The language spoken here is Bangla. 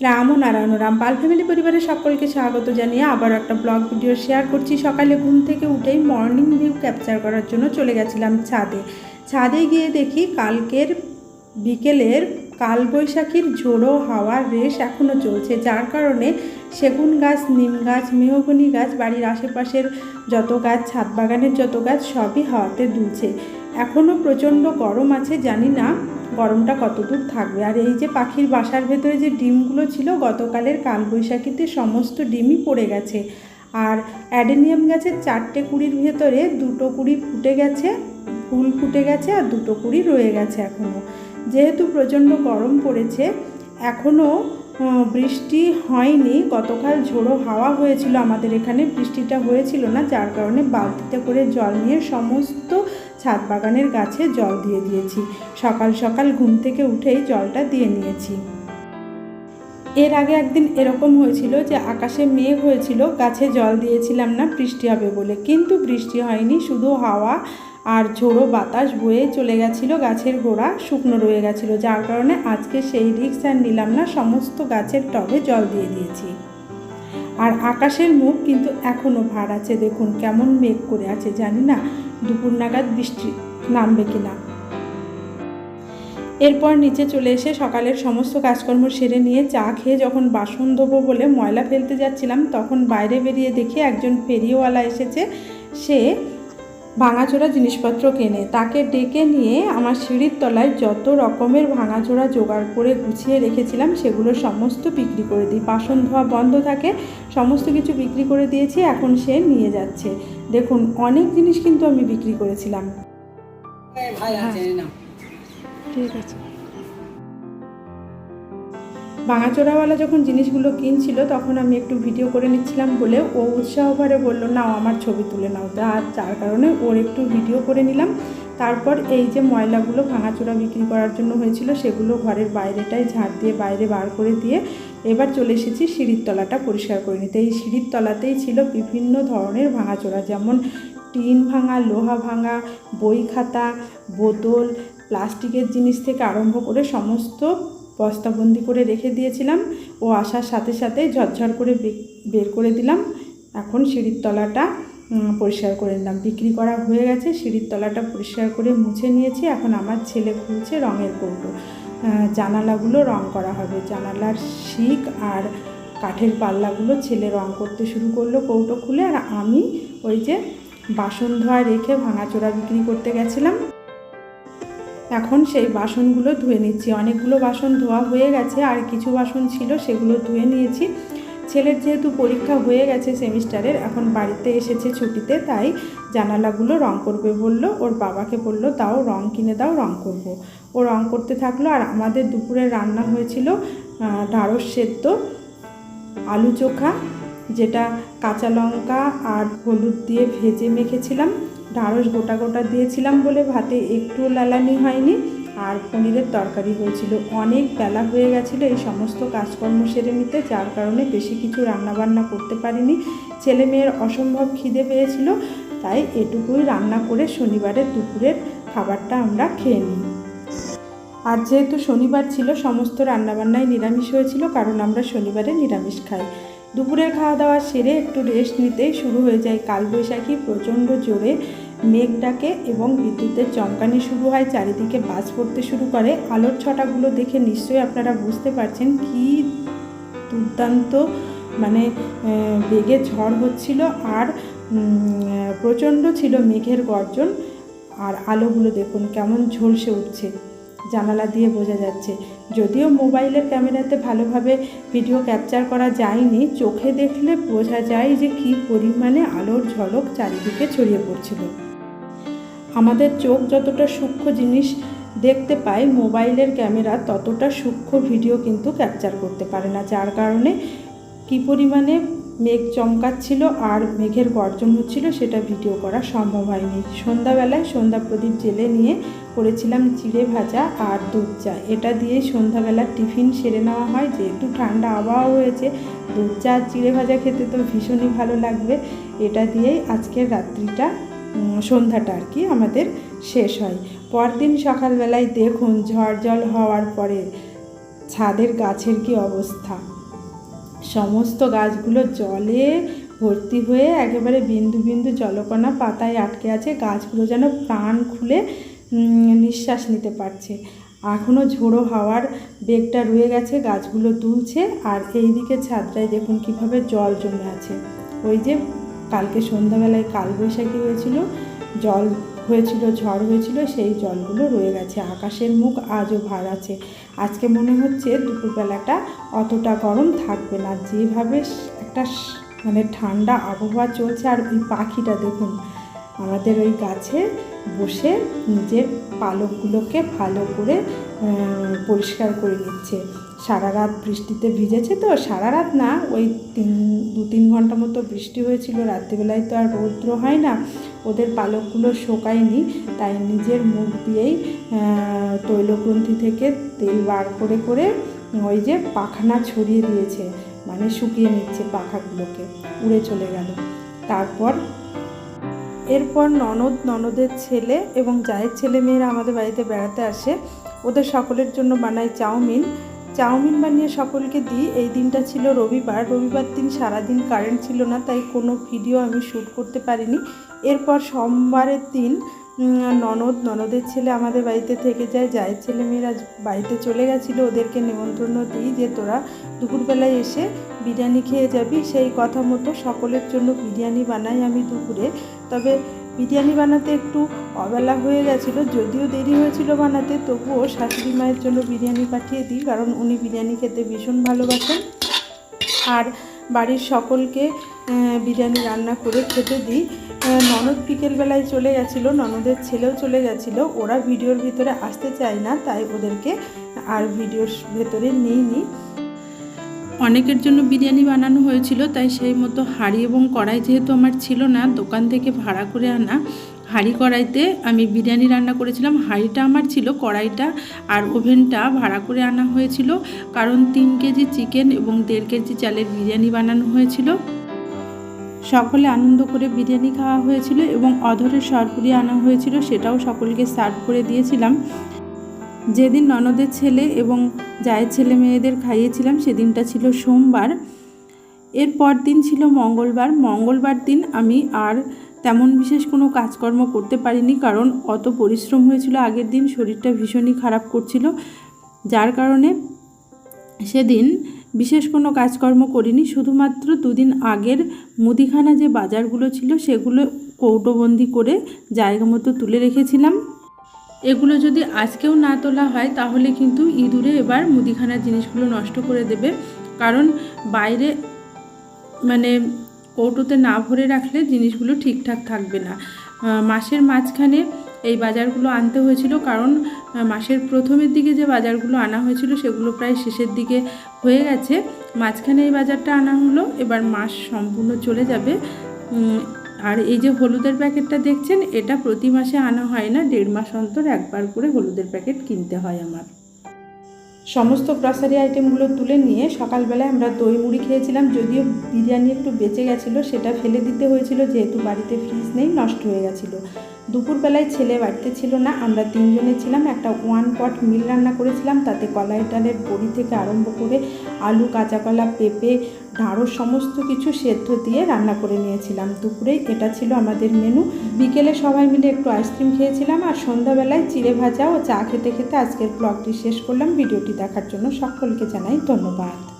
রাম ও নারায়ণ রাম পাল ফ্যামিলি পরিবারের সকলকে স্বাগত জানিয়ে আবার একটা ব্লগ ভিডিও শেয়ার করছি। সকালে ঘুম থেকে উঠেই মর্নিং ভিউ ক্যাপচার করার জন্য চলে গেছিলাম ছাদে। ছাদে গিয়ে দেখি কালকের বিকেলের কালবৈশাখীর ঝোড়ো হাওয়ার রেশ এখনও চলছে, যার কারণে সেগুন গাছ, নিম গাছ, মেহগনি গাছ, বাড়ির আশেপাশের যত গাছ, ছাদ বাগানের যত গাছ, সবই হাওয়াতে দুলছে। এখনও প্রচণ্ড গরম আছে, জানি না গরমটা কতদূর থাকবে। আর এই যে পাখির বাসার ভেতরে যে ডিমগুলো ছিল, গতকালের কালবৈশাখীতে সমস্ত ডিমই পড়ে গেছে। আর অ্যাডেনিয়াম গাছের চারটে কুড়ির ভেতরে দুটো কুড়ি ফুটে গেছে, ফুল ফুটে গেছে আর দুটো কুড়ি রয়ে গেছে এখনও যেহেতু প্রচণ্ড গরম পড়েছে, এখনও বৃষ্টি হয়নি। গতকাল ঝোড়ো হাওয়া হয়েছিল আমাদের এখানে, বৃষ্টিটা হয়েছিল না, যার কারণে বালতিতে করে জল নিয়ে সমস্ত ছাদ বাগানের গাছে জল দিয়ে দিয়েছি। সকাল সকাল ঘুম থেকে উঠেই জলটা দিয়ে নিয়েছি। এর আগে একদিন এরকম হয়েছিল যে, আকাশে মেঘ হয়েছিল, গাছে জল দিয়েছিলাম না, বৃষ্টি হবে বলে। কিন্তু বৃষ্টি হয়নি, শুধু হাওয়া আর ঝোড়ো বাতাস বয়ে চলে গেছিল গাছের গোড়া, শুকনো রয়ে গেছিল। যার কারণে আজকে সেই রিক্স আর নিলাম না, সমস্ত গাছের টবে জল দিয়ে দিয়েছি। আর আকাশের মুখ কিন্তু এখনও ভার আছে। দেখুন কেমন মেঘ করে আছে, জানি না দুপুর নাগাদ বৃষ্টি নামবে কিনা। এরপর নিচে চলে এসে সকালের সমস্ত কাজকর্ম সেরে নিয়ে চা খেয়ে যখন বাসন ধোবো বলে ময়লা ফেলতে যাচ্ছিলাম, তখন বাইরে বেরিয়ে দেখি একজন ফেরিওয়ালা এসেছে। সে ভাঙাচোরা জিনিসপত্র কেনে। তাকে ডেকে নিয়ে আমার সিঁড়ির তলায় যত রকমের ভাঙাচোরা জোগাড় করে গুছিয়ে রেখেছিলাম সেগুলো সমস্ত বিক্রি করে দিই। বাসন ধোয়া বন্ধ থাকে সমস্ত কিছু বিক্রি করে দিয়েছি এখন সে নিয়ে যাচ্ছে। দেখুন অনেক জিনিস কিন্তু আমি বিক্রি করেছিলাম। ভাই আছে ঠিক আছে। ভাঙাচোরাওয়ালা যখন জিনিসগুলো কিনছিল, তখন আমি একটু ভিডিও করে নিচ্ছিলাম বলে ও উৎসাহ ভরে বলল নাও আমার ছবি তুলে নাও। আর যার কারণে ওর একটু ভিডিও করে নিলাম। তারপর এই যে ময়লাগুলো ভাঙাচোরা বিক্রি করার জন্য হয়েছিল, সেগুলো ঘরের বাইরেটায় ঝাড় দিয়ে বাইরে বার করে দিয়ে এবার চলে এসেছি সিঁড়ির তলাটা পরিষ্কার করে নিতে। এই সিঁড়ির তলাতেই ছিল বিভিন্ন ধরনের ভাঙাচোরা, যেমন টিন ভাঙা, লোহা ভাঙা, বই খাতা, বোতল, প্লাস্টিকের জিনিস থেকে আরম্ভ করে সমস্ত বস্তাবন্দি করে রেখে দিয়েছিলাম। ও আসার সাথে সাথে ঝরঝর করে বের করে দিলাম। এখন সিঁড়ির তলাটা পরিষ্কার করে নিলাম। বিক্রি করা হয়ে গেছে, সিঁড়ির তলাটা পরিষ্কার করে মুছে নিয়েছি। এখন আমার ছেলে খুলছে রঙের কৌটো। জানালাগুলো রং করা হবে। জানালার শিক আর কাঠের পাল্লাগুলো ছেলে রং করতে শুরু করল কৌটো খুলে। আর আমি ওই যে বাসন ধোয়া রেখে ভাঙাচোরা বিক্রি করতে গেছিলাম। এখন সেই বাসনগুলো ধুয়ে নিচ্ছি। অনেকগুলো বাসন ধোয়া হয়ে গেছে আর কিছু বাসন ছিল সেগুলো ধুয়ে নিয়েছি। ছেলের যেহেতু পরীক্ষা হয়ে গেছে সেমিস্টারের এখন বাড়িতে এসেছে ছুটিতে তাই জানালাগুলো রং করবে বলল ওর বাবাকে বলল দাও রং কিনে দাও রং করব। ও রং করতে থাকল আর আমাদের দুপুরে রান্না হয়েছিল আহ, ঢ্যাঁড়স সেদ্ধ আলু চোখা যেটা কাঁচা লঙ্কা আর হলুদ দিয়ে ভেজে মেখেছিলাম। ঢ্যাঁড়স গোটা গোটা দিয়েছিলাম বলে ভাতে একটু লালানি হয়নি। আর পনিরের তরকারি হয়েছিল। অনেক বেলা হয়ে গেছিল এই সমস্ত কাজকর্ম সেরে নিতে, যার কারণে বেশি কিছু রান্নাবান্না করতে পারিনি। ছেলে মেয়ের অসম্ভব খিদে পেয়েছিল, তাই এটুকুই রান্না করে শনিবারের দুপুরের খাবারটা আমরা খেয়ে নিই। আর যেহেতু শনিবার ছিল, সমস্ত রান্নাবান্নায় নিরামিষ হয়েছিল, কারণ আমরা শনিবারে নিরামিষ খাই। দুপুরের খাওয়া দাওয়া সেরে একটু রেস্ট নিতেই শুরু হয়ে যায়। কালবৈশাখী প্রচণ্ড জোরে মেঘ ডাকে এবং বিদ্যুতের চমকানি শুরু হয়, চারিদিকে বাজ পড়তে শুরু করে। আলোর ছটাগুলো দেখে নিশ্চয়ই আপনারা বুঝতে পারছেন কি দুর্দান্ত মানে বেগে ঝড় হচ্ছিল আর প্রচণ্ড ছিল মেঘের গর্জন। আর আলোগুলো দেখুন, কেমন ঝলসে উঠছে। জানালা দিয়ে বোঝা যাচ্ছে, যদিও মোবাইলের ক্যামেরাতে ভালোভাবে ভিডিও ক্যাপচার করা যায়নি, চোখে দেখলে বোঝা যায় যে কী পরিমাণে আলোর ঝলক চারিদিকে ছড়িয়ে পড়ছিল। আমাদের চোখ যতটা সূক্ষ্ম জিনিস দেখতে পায়, মোবাইলের ক্যামেরা ততটা সূক্ষ্ম ভিডিও কিন্তু ক্যাপচার করতে পারে না। যার কারণে কি পরিমাণে মেঘ চমকাচ্ছিল আর মেঘের গর্জন হচ্ছিল সেটা ভিডিও করা সম্ভব হয়নি। সন্ধ্যাবেলায় সন্ধ্যা প্রদীপ জেলে নিয়ে করেছিলাম চিড়ে ভাজা আর দুধ চা। এটা দিয়ে সন্ধ্যাবেলা টিফিন সেরে নেওয়া হয়। যেহেতু ঠান্ডা আবহাওয়া হয়েছে, দুধ চা চিড়ে ভাজা খেতে তো ভীষণই ভালো লাগবে। এটা দিয়েই আজকের রাত্রিটা সন্ধ্যাটা আর কি আমাদের শেষ হয়। পরদিন সকালবেলায় দেখুন ঝড় জল হওয়ার পরে ছাদের গাছের কি অবস্থা। সমস্ত গাছগুলো জলে ভর্তি হয়ে একেবারে বিন্দু বিন্দু জলকণা পাতায় আটকে আছে। গাছগুলো যেন প্রাণ খুলে নিঃশ্বাস নিতে পারছে। এখনও ঝোড়ো হাওয়ার বেগটা রয়ে গেছে, গাছগুলো দুলছে। আর এই দিকে ছাদটায় দেখুন কীভাবে জল জমে আছে। ওই যে কালকে সন্ধ্যাবেলায় কালবৈশাখী হয়েছিল, জল হয়েছিল, ঝড় হয়েছিল, সেই জলগুলো রয়ে গেছে আকাশের মুখ আজও ভার আছে। আজকে মনে হচ্ছে দুপুরবেলাটা অতটা গরম থাকবে না, যেভাবে একটা মানে ঠান্ডা আবহাওয়া চলছে, আর ওই পাখিটা দেখুন, আমাদের ওই গাছে বসে নিজের পালকগুলোকে ভালো করে পরিষ্কার করে নিচ্ছে। সারা রাত বৃষ্টিতে ভিজেছে তো, সারা রাত না, ওই তিন, দু তিন ঘণ্টা মতো বৃষ্টি হয়েছিল, রাত্রিবেলায় তো আর রৌদ্র হয় না, ওদের পালকগুলো শোকায়নি, তাই নিজের মুখ দিয়েই তৈলগ্রন্থি থেকে তেল বার করে করে ওই যে পাখানা ছড়িয়ে দিয়েছে মানে শুকিয়ে নিচ্ছে পাখাগুলোকে, উড়ে চলে গেল। তারপর এরপর ননদ, ননদের ছেলে এবং জায়ের ছেলে মেয়েরা আমাদের বাড়িতে বেড়াতে আসে, ওদের সকলের জন্য বানাই চাউমিন চাউমিন বানিয়ে সকলকে দিই। এই দিনটা ছিল রবিবার। রবিবার দিন সারাদিন কারেন্ট ছিল না, তাই কোনো ভিডিও আমি শ্যুট করতে পারিনি। এরপর সোমবারের দিন ননদ, ননদের ছেলে আমাদের বাড়িতে থেকে যায়। জায়ের ছেলে মেয়েরা বাড়িতে চলে গেছিল। ওদেরকে নেমন্ত্রণ দিই যে, তোরা দুপুরবেলায় এসে বিরিয়ানি খেয়ে যাবি। সেই কথা মতো সকলের জন্য বিরিয়ানি বানাই আমি দুপুরে। তবে বিরিয়ানি বানাতে একটু অবেলা হয়ে গেছিল, যদিও দেরি হয়েছিল বানাতে, তবুও শাশুড়ি মায়ের জন্য বিরিয়ানি পাঠিয়ে দিই, কারণ উনি বিরিয়ানি খেতে ভীষণ ভালোবাসেন। আর বাড়ির সকলকে বিরিয়ানি রান্না করে খেতে দিই। ননদ বিকেলবেলায় চলে গেছিল, ননদের ছেলেও চলে গেছিল, ওরা ভিডিওর ভিতরে আসতে চায় না, তাই ওদেরকে আর ভিডিওর ভেতরে নিইনি। অনেকের জন্য বিরিয়ানি বানানো হয়েছিল, তাই সেই মতো হাঁড়ি এবং কড়াই যেহেতু আমার ছিল না, দোকান থেকে ভাড়া করে আনা হাঁড়ি কড়াইতে আমি বিরিয়ানি রান্না করেছিলাম। হাঁড়িটা আমার ছিল, কড়াইটা আর ওভেনটা ভাড়া করে আনা হয়েছিল, কারণ তিন কেজি চিকেন এবং দেড় কেজি চালের বিরিয়ানি বানানো হয়েছিল। সকলে আনন্দ করে বিরিয়ানি খাওয়া হয়েছিল এবং অধরের সরপুরি আনা হয়েছিল, সেটাও সকলকে সার্ভ করে দিয়েছিলাম। যেদিন ননদের ছেলে এবং জায়ের ছেলে মেয়েদের খাইয়েছিলাম, সেদিনটা ছিল সোমবার। এর পর দিন ছিল মঙ্গলবার। মঙ্গলবার দিন আমি আর তেমন বিশেষ কোনো কাজকর্ম করতে পারিনি কারণ অত পরিশ্রম হয়েছিল আগের দিন, শরীরটা ভীষণই খারাপ করছিল। যার কারণে সেদিন বিশেষ কোনো কাজকর্ম করিনি। শুধুমাত্র দুদিন আগের মুদিখানা যে বাজারগুলো ছিল, সেগুলো কৌটোবন্দি করে জায়গা মতো তুলে রেখেছিলাম। এগুলো যদি আজকেও না তোলা হয়, তাহলে কিন্তু ইঁদুরে এবার মুদিখানার জিনিসগুলো নষ্ট করে দেবে। কারণ বাইরে মানে কৌটোতে না ভরে রাখলে জিনিসগুলো ঠিকঠাক থাকবে না। মাসের মাঝখানে এই বাজারগুলো আনতে হয়েছিল, কারণ মাসের প্রথমের দিকে যে বাজারগুলো আনা হয়েছিল, সেগুলো প্রায় শেষের দিকে হয়ে গেছে। মাঝখানে এই বাজারটা আনা হলো, এবার মাস সম্পূর্ণ চলে যাবে। আর এই যে হলুদের প্যাকেটটা দেখছেন, এটা প্রতি মাসে আনা হয় না, দেড় মাস অন্তর একবার করে হলুদের প্যাকেট কিনতে হয় আমার। সমস্ত গ্রসারি আইটেমগুলো তুলে নিয়ে সকালবেলায় আমরা দই মুড়ি খেয়েছিলাম, যদিও বিরিয়ানি একটু বেঁচে গেছিল, সেটা ফেলে দিতে হয়েছিল, যেহেতু বাড়িতে ফ্রিজ নেই, নষ্ট হয়ে গেছিল। দুপুরবেলায় ছেলে বাড়িতে ছিল না, আমরা তিনজনে ছিলাম, একটা ওয়ান পট মিল রান্না করেছিলাম, তাতে কলাই ডালের বড়ি থেকে আরম্ভ করে আলু, কাঁচা কলা, পেঁপে ঢাঁড়স সমস্ত কিছু সেদ্ধ দিয়ে রান্না করে নিয়েছিলাম। দুপুরে এটা ছিল আমাদের মেনু বিকেলে সবাই মিলে একটু আইসক্রিম খেয়েছিলাম আর সন্ধ্যাবেলায় চিড়ে ভাজা ও চা খেতে খেতে আজকের ব্লগটি শেষ করলাম। ভিডিওটি দেখার জন্য সকলকে জানাই ধন্যবাদ।